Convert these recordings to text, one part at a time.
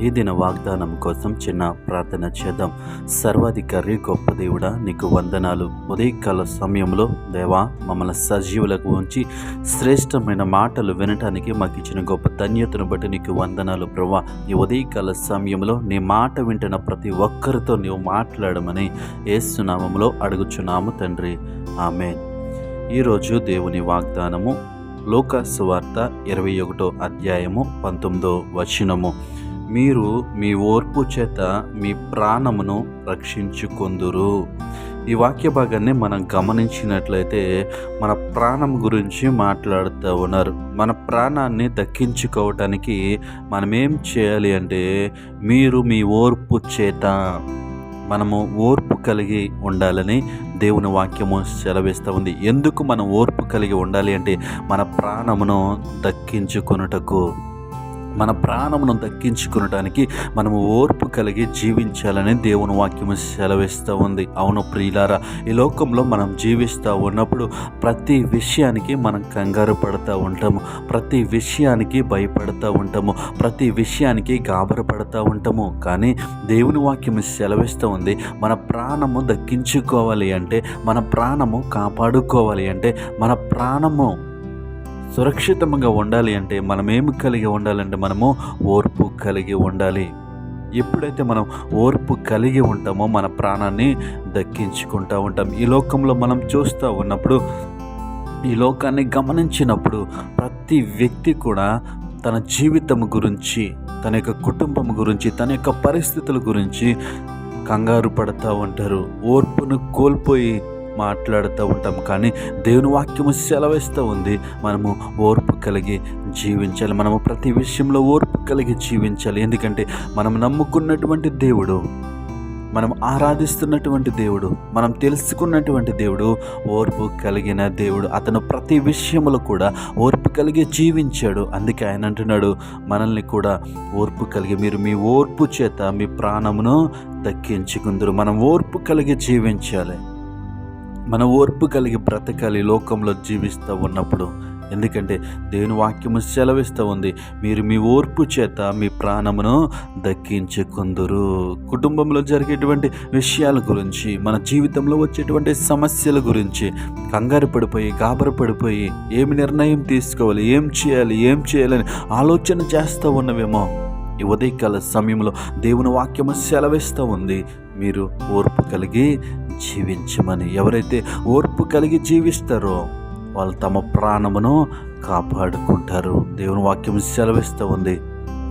ఈ దిన వాగ్దానం కోసం చిన్న ప్రార్థన చేద్దాం. సర్వాధికారి గొప్ప దేవుడా నీకు వందనాలు. ఉదయకాల సమయంలో దేవా మమ్మల్ని సజీవులకు ఉంచి శ్రేష్టమైన మాటలు వినటానికి మాకు ఇచ్చిన గొప్ప ధన్యతను బట్టి నీకు వందనాలు ప్రభా. ఈ ఉదయకాల సమయంలో నీ మాట వింటున్న ప్రతి ఒక్కరితో నీవు మాట్లాడమని ఏసునామంలో అడుగుచున్నాము తండ్రి. ఆమె ఈరోజు దేవుని వాగ్దానము లోక సువార్త ఇరవై ఒకటో అధ్యాయము పంతొమ్మిదో వచనము. మీరు మీ ఓర్పు చేత మీ ప్రాణమును రక్షించుకొందురు. ఈ వాక్య భాగాన్ని మనం గమనించినట్లయితే మన ప్రాణం గురించి మాట్లాడుతూ ఉన్నారు. మన ప్రాణాన్ని దక్కించుకోవటానికి మనం ఏం చేయాలి అంటే మీరు మీ ఓర్పు చేత మనము ఓర్పు కలిగి ఉండాలని దేవుని వాక్యము సెలవిస్తూ ఉంది. ఎందుకు మనం ఓర్పు కలిగి ఉండాలి అంటే మన ప్రాణమును దక్కించుకొనుటకు? మన ప్రాణమును దక్కించుకునటానికి మనము ఓర్పు కలిగి జీవించాలని దేవుని వాక్యము సెలవిస్తూ ఉంది. అవును ప్రియులారా ఈ లోకంలో మనం జీవిస్తూ ఉన్నప్పుడు ప్రతి విషయానికి మనం కంగారు పడుతూ ఉంటాము. ప్రతి విషయానికి భయపడుతూ ఉంటాము. ప్రతి విషయానికి గాబరపడుతూ ఉంటాము. కానీ దేవుని వాక్యము సెలవిస్తూ ఉంది మన ప్రాణము దక్కించుకోవాలి అంటే మన ప్రాణము కాపాడుకోవాలి అంటే మన ప్రాణము సురక్షితంగా ఉండాలి అంటే మనం ఏమి కలిగి ఉండాలంటే మనము ఓర్పు కలిగి ఉండాలి. ఎప్పుడైతే మనం ఓర్పు కలిగి ఉంటామో మన ప్రాణాన్ని దక్కించుకుంటూ ఉంటాం. ఈ లోకంలో మనం చూస్తూ ఉన్నప్పుడు ఈ లోకాన్ని గమనించినప్పుడు ప్రతి వ్యక్తి కూడా తన జీవితం గురించి తన యొక్క కుటుంబం గురించి తన యొక్క పరిస్థితుల గురించి కంగారు పడుతూ ఉంటారు. ఓర్పును కోల్పోయి మాట్లాడుతూ ఉంటాం. కానీ దేవుని వాక్యము సెలవిస్తూ ఉంది. మనము ఓర్పు కలిగి జీవించాలి. మనము ప్రతి విషయంలో ఓర్పు కలిగి జీవించాలి. ఎందుకంటే మనం నమ్ముకున్నటువంటి దేవుడు మనం ఆరాధిస్తున్నటువంటి దేవుడు మనం తెలుసుకున్నటువంటి దేవుడు ఓర్పు కలిగిన దేవుడు. అతను ప్రతి విషయంలో కూడా ఓర్పు కలిగి జీవించాడు. అందుకే ఆయన అంటున్నాడు మనల్ని కూడా ఓర్పు కలిగి మీరు మీ ఓర్పు చేత మీ ప్రాణమును దక్కించుకుందరు. మనం ఓర్పు కలిగి జీవించాలి. మన ఓర్పు కలిగి బ్రతకాలి లోకంలో జీవిస్తూ ఉన్నప్పుడు. ఎందుకంటే దేవుని వాక్యము సెలవిస్తూ ఉంది మీరు మీ ఓర్పు చేత మీ ప్రాణమును దక్కించుకుందరు. కుటుంబంలో జరిగేటువంటి విషయాల గురించి మన జీవితంలో వచ్చేటువంటి సమస్యల గురించి కంగారు పడిపోయి గాబరు పడిపోయి ఏమి నిర్ణయం తీసుకోవాలి ఏం చేయాలి ఏం చేయాలని ఆలోచన చేస్తూ ఉన్నవేమో. ఈ ఉదయకాల సమయంలో దేవుని వాక్యము సెలవిస్తూ ఉంది మీరు ఓర్పు కలిగి జీవించమని ఎవరైతే ఓర్పు కలిగి జీవిస్తారో వాళ్ళు తమ ప్రాణమును కాపాడుకుంటారు. దేవుని వాక్యం సెలవిస్తూ ఉంది.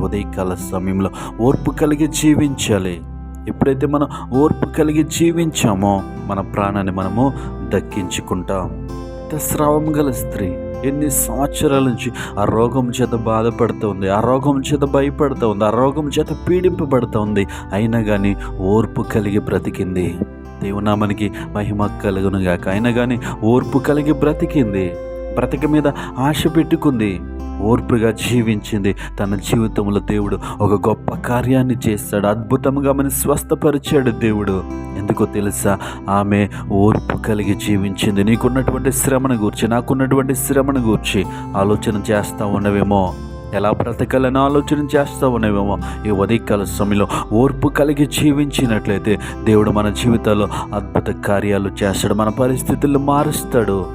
ఉదయకాల సమయంలో ఓర్పు కలిగి జీవించాలి. ఎప్పుడైతే మనం ఓర్పు కలిగి జీవించామో మన ప్రాణాన్ని మనము దక్కించుకుంటాం. స్రావం గల స్త్రీ ఎన్ని సంవత్సరాల నుంచి ఆ రోగం చేత బాధపడుతుంది ఆ రోగం చేత భయపడుతూ ఉంది ఆ రోగం చేత పీడింపబడుతూ ఉంది. అయినా కానీ ఓర్పు కలిగి బ్రతికింది. దేవునామానికి మహిమ కలుగునుగాక అయినా కానీ ఓర్పు కలిగి బ్రతికింది. బ్రతిక మీద ఆశ పెట్టుకుంది. ఓర్పుగా జీవించింది. తన జీవితంలో దేవుడు ఒక గొప్ప కార్యాన్ని చేస్తాడు. అద్భుతంగా మన స్వస్థపరిచాడు దేవుడు. ఎందుకో తెలుసా? ఆమె ఓర్పు కలిగి జీవించింది. నీకున్నటువంటి శ్రమను గూర్చి నాకున్నటువంటి శ్రమను గూర్చి ఆలోచన చేస్తూ ఉన్నవేమో. ఎలా బ్రతకాలని ఆలోచన చేస్తూ ఉన్నామేమో ఈ ఉదయకాల సమయంలో ఓర్పు కలిగి జీవించినట్లయితే దేవుడు మన జీవితాల్లో అద్భుత కార్యాలు చేస్తాడు మన పరిస్థితులు మారుస్తాడు.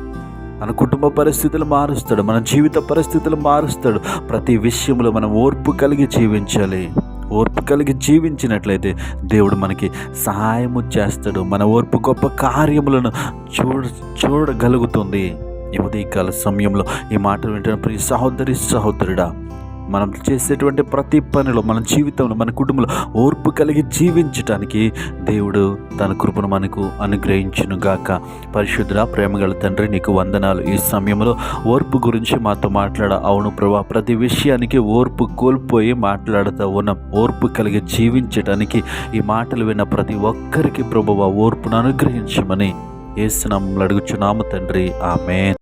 మన కుటుంబ పరిస్థితులు మారుస్తాడు మన జీవిత పరిస్థితులు మారుస్తాడు. ప్రతి విషయంలో మనం ఓర్పు కలిగి జీవించాలి. ఓర్పు కలిగి జీవించినట్లయితే దేవుడు మనకి సహాయము చేస్తాడు మన ఓర్పు గొప్ప కార్యములను చూడ చూడగలుగుతుంది. ఉదయకాల సమయంలో ఈ మాటలు వింటున్న ప్రియ సహోదరి సహోదరుడా మనం చేసేటువంటి ప్రతి పనిలో మన జీవితంలో మన కుటుంబంలో ఓర్పు కలిగి జీవించటానికి దేవుడు తన కృపను మనకు అనుగ్రహించును గాక పరిశుద్ధ ప్రేమగల తండ్రి నీకు వందనాలు. ఈ సమయంలో ఓర్పు గురించి మాతో మాట్లాడ. అవును ప్రభా ప్రతి విషయానికి ఓర్పు కోల్పోయి మాట్లాడుతూ ఉన్నాం. ఓర్పు కలిగి జీవించటానికి ఈ మాటలు విన్న ప్రతి ఒక్కరికి ప్రభువ ఓర్పును అనుగ్రహించమని ఏసునామంలో అడుగుచున్నాము తండ్రి. ఆమె